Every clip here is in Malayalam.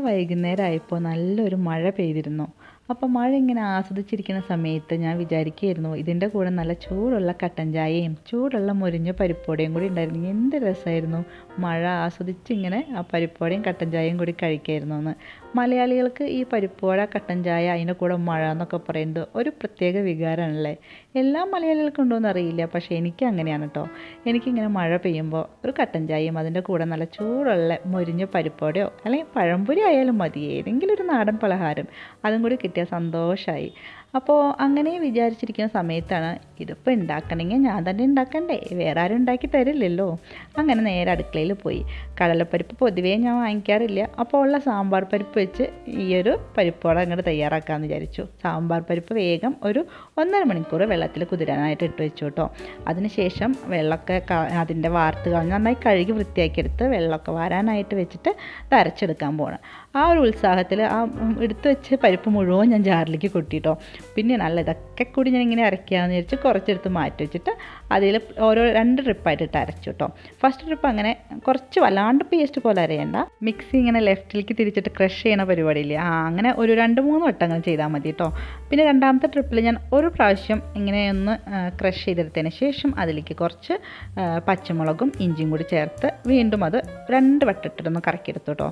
വൈകുന്നേരം ആയപ്പോൾ നല്ലൊരു മഴ പെയ്തിരുന്നു. അപ്പോൾ മഴ ഇങ്ങനെ ആസ്വദിച്ചിരിക്കുന്ന സമയത്ത് ഞാൻ വിചാരിക്കുകയായിരുന്നു ഇതിന്റെ കൂടെ നല്ല ചൂടുള്ള കട്ടൻ ചായയും ചൂടുള്ള മുരിഞ്ഞ പരിപ്പോടയും കൂടി ഉണ്ടായിരുന്നു. എന്ത് രസമായിരുന്നു. മഴ ആസ്വദിച്ച് ഇങ്ങനെ ആ പരിപ്പോടയും കട്ടൻ ചായയും കൂടി കഴിക്കായിരുന്നു എന്ന് മലയാളികൾക്ക് ഈ പരിപ്പുവട കട്ടൻ ചായ അതിന്റെ കൂടെ മഴ എന്നൊക്കെ പറയുന്നത് ഒരു പ്രത്യേക വികാരമാണല്ലേ? എല്ലാ മലയാളികൾക്കും ഉണ്ടോ എന്നറിയില്ല പക്ഷേ എനിക്ക് അങ്ങനെയാണ് കേട്ടോ എനിക്കിങ്ങനെ മഴ പെയ്യുമ്പോൾ ഒരു കട്ടൻ ചായയും അതിന്റെ കൂടെ നല്ല ചൂടുള്ള മുരിഞ്ഞ പരിപ്പോടയോ അല്ലെങ്കിൽ പഴംപൊരി ആയാലും മതി. ഏതെങ്കിലും ഒരു നാടൻ പലഹാരം അതും കൂടി കിട്ടിയ സന്തോഷമായി അപ്പോൾ അങ്ങനെ വിചാരിച്ചിരിക്കുന്ന സമയത്താണ് ഇതിപ്പോൾ ഉണ്ടാക്കണമെങ്കിൽ ഞാൻ തന്നെ ഉണ്ടാക്കണ്ടേ? വേറെ ആരും ഉണ്ടാക്കി തരില്ലല്ലോ. അങ്ങനെ നേരെ അടുക്കളയിൽ പോയി. കടലപ്പരിപ്പ് പൊതുവേ ഞാൻ വാങ്ങിക്കാറില്ല. അപ്പോൾ ഉള്ള സാമ്പാർ പരിപ്പ് വെച്ച് ഈയൊരു പരിപ്പോടെ അങ്ങോട്ട് തയ്യാറാക്കാമെന്ന് വിചാരിച്ചു. സാമ്പാർ പരിപ്പ് വേഗം ഒരു ഒന്നര മണിക്കൂർ വെള്ളത്തിൽ കുതിരാനായിട്ട് ഇട്ട് വെച്ചു കേട്ടോ അതിനുശേഷം വെള്ളമൊക്കെ അതിന്റെ വാർത്ത് കളഞ്ഞ് നന്നായി കഴുകി വൃത്തിയാക്കിയെടുത്ത് വെള്ളമൊക്കെ വാരാനായിട്ട് വെച്ചിട്ട് തരച്ചെടുക്കാൻ പോകണം ആ ഒരു ഉത്സാഹത്തിൽ ആ എടുത്തു വെച്ച് പരിപ്പ് മുഴുവൻ ഞാൻ ജാറിലേക്ക് കൊട്ടിട്ടോ പിന്നെ നല്ല ഇതൊക്കെ കൂടി ഞാൻ ഇങ്ങനെ അരയ്ക്കാമെന്ന് വിചാരിച്ച് കുറച്ചെടുത്ത് മാറ്റി വെച്ചിട്ട് അതിൽ ഓരോ രണ്ട് ട്രിപ്പായിട്ട് ഇട്ട് അരച്ചു കേട്ടോ ഫസ്റ്റ് ട്രിപ്പ് അങ്ങനെ കുറച്ച് വല്ലാണ്ട് പേസ്റ്റ് പോലെ അരയണ്ട. മിക്സി ഇങ്ങനെ ലെഫ്റ്റിലേക്ക് തിരിച്ചിട്ട് ക്രഷ് ചെയ്യണ പരിപാടിയില്ലേ? ആ അങ്ങനെ ഒരു രണ്ട് മൂന്ന് വട്ടം അങ്ങനെ ചെയ്താൽ മതി കേട്ടോ പിന്നെ രണ്ടാമത്തെ ട്രിപ്പിൽ ഞാൻ ഒരു പ്രാവശ്യം ഇങ്ങനെ ഒന്ന് ക്രഷ് ചെയ്തെടുത്തതിന് ശേഷം അതിലേക്ക് കുറച്ച് പച്ചമുളകും ഇഞ്ചിയും കൂടി ചേർത്ത് വീണ്ടും അത് രണ്ട് വട്ടം കറക്കിയെടുത്തു കേട്ടോ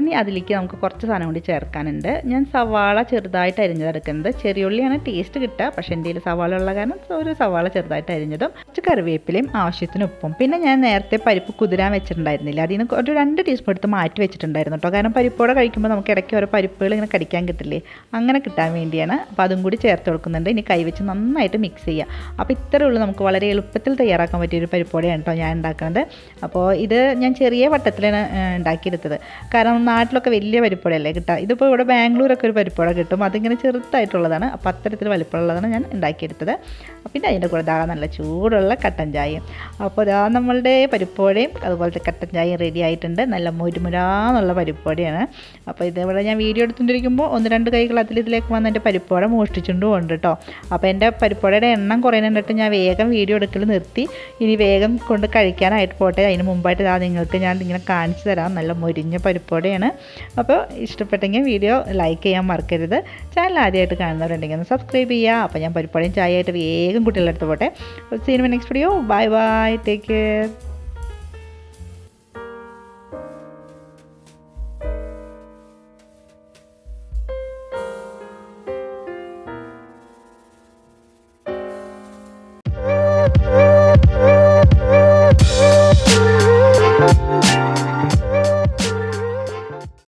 ഇനി അതിലേക്ക് നമുക്ക് കുറച്ച് സാധനം കൂടി ചേർക്കാനുണ്ട്. ഞാൻ സവാള ചെറുതായിട്ട് അരിഞ്ഞതെടുക്കുന്നത്. ചെറിയുള്ളിയാണ് ടേസ്റ്റ് കിട്ടുക. പക്ഷേ എന്റെ കയ്യിൽ സവാള ഉള്ള കാരണം ഒരു സവാള ചെറുതായിട്ട് അരിഞ്ഞതും കുറച്ച് കറിവേപ്പിലയും ആവശ്യത്തിന് ഉപ്പും. പിന്നെ ഞാൻ നേരത്തെ പരിപ്പ് കുതിരാൻ വെച്ചിട്ടുണ്ടായിരുന്നില്ല. അതിന് ഒരു രണ്ട് ടീസ്പൂൺ എടുത്ത് മാറ്റി വെച്ചിട്ടുണ്ടായിരുന്നു കേട്ടോ കാരണം പരിപ്പോടെ കഴിക്കുമ്പോൾ നമുക്ക് ഇടയ്ക്ക് ഓരോ പരിപ്പുകൾ ഇങ്ങനെ കടിക്കാൻ കിട്ടില്ലേ? അങ്ങനെ കിട്ടാൻ വേണ്ടിയാണ്. അപ്പോൾ അതും കൂടി ചേർത്ത് കൊടുക്കുന്നുണ്ട്. ഇനി കൈവച്ച് നന്നായിട്ട് മിക്സ് ചെയ്യുക അപ്പോൾ ഇത്രയേ ഉള്ളൂ. നമുക്ക് വളരെ എളുപ്പത്തിൽ തയ്യാറാക്കാൻ പറ്റിയൊരു പരിപ്പോടെയാണ് കേട്ടോ ഞാൻ ഉണ്ടാക്കുന്നത്. അപ്പോൾ ഇത് ഞാൻ ചെറിയ വട്ടത്തിലാണ് ഉണ്ടാക്കിയെടുത്തത്. കാരണം നാട്ടിലൊക്കെ വലിയ പരിപ്പോടയല്ലേ കിട്ടുക ഇതിപ്പോൾ ഇവിടെ ബാംഗ്ലൂരൊക്കെ ഒരു പരിപ്പോട കിട്ടും. അതിങ്ങനെ ചെറുതായിട്ടുള്ളതാണ്. അപ്പോൾ അത്തരത്തിൽ വലിപ്പമുള്ളതാണ് ഞാൻ ഉണ്ടാക്കിയെടുത്തത്. പിന്നെ അതിന്റെ കൂടെ ദാ നല്ല ചൂടുള്ള കട്ടൻ ചായയും. അപ്പോൾ ഇതാ നമ്മളുടെ പരിപ്പോടയും അതുപോലത്തെ കട്ടൻ ചായയും റെഡി ആയിട്ടുണ്ട്. നല്ല മുരുമുരാന്നുള്ള പരിപ്പോടയാണ് അപ്പോൾ ഇതേപോലെ ഞാൻ വീഡിയോ എടുത്തുകൊണ്ടിരിക്കുമ്പോൾ ഒന്ന് രണ്ട് കൈകൾ അതിൽ ഇതിലേക്ക് വന്ന് എന്റെ പരിപ്പോട മോഷ്ടിച്ചുകൊണ്ട് പോകുന്നുണ്ട് കേട്ടോ. അപ്പോൾ എന്റെ പരിപ്പോടയുടെ എണ്ണം കുറയുന്നുണ്ടിട്ട് ഞാൻ വേഗം വീഡിയോ എടുക്കൽ നിർത്തി. ഇനി വേഗം കൊണ്ട് കഴിക്കാനായിട്ട് പോട്ടെ. അതിന് മുമ്പായിട്ട് ഇതാ നിങ്ങൾക്ക് ഞാൻ ഇങ്ങനെ കാണിച്ചു തരാം. നല്ല മുരിഞ്ഞ പരിപ്പോടയാണ് അപ്പോൾ ഇഷ്ടപ്പെട്ടെങ്കിൽ വീഡിയോ ലൈക്ക് ചെയ്യാൻ മറക്കരുത്. ചാനൽ ആദ്യമായിട്ട് കാണുന്നവരുണ്ടെങ്കിൽ ഒന്ന് സബ്സ്ക്രൈബ് ചെയ്യുക. അപ്പോൾ ഞാൻ പരിപ്പോടെയും ചായയായിട്ട് വേഗം കുട്ടികളുടെ അടുത്ത് പോട്ടെ. സീനിമ next video bye bye take care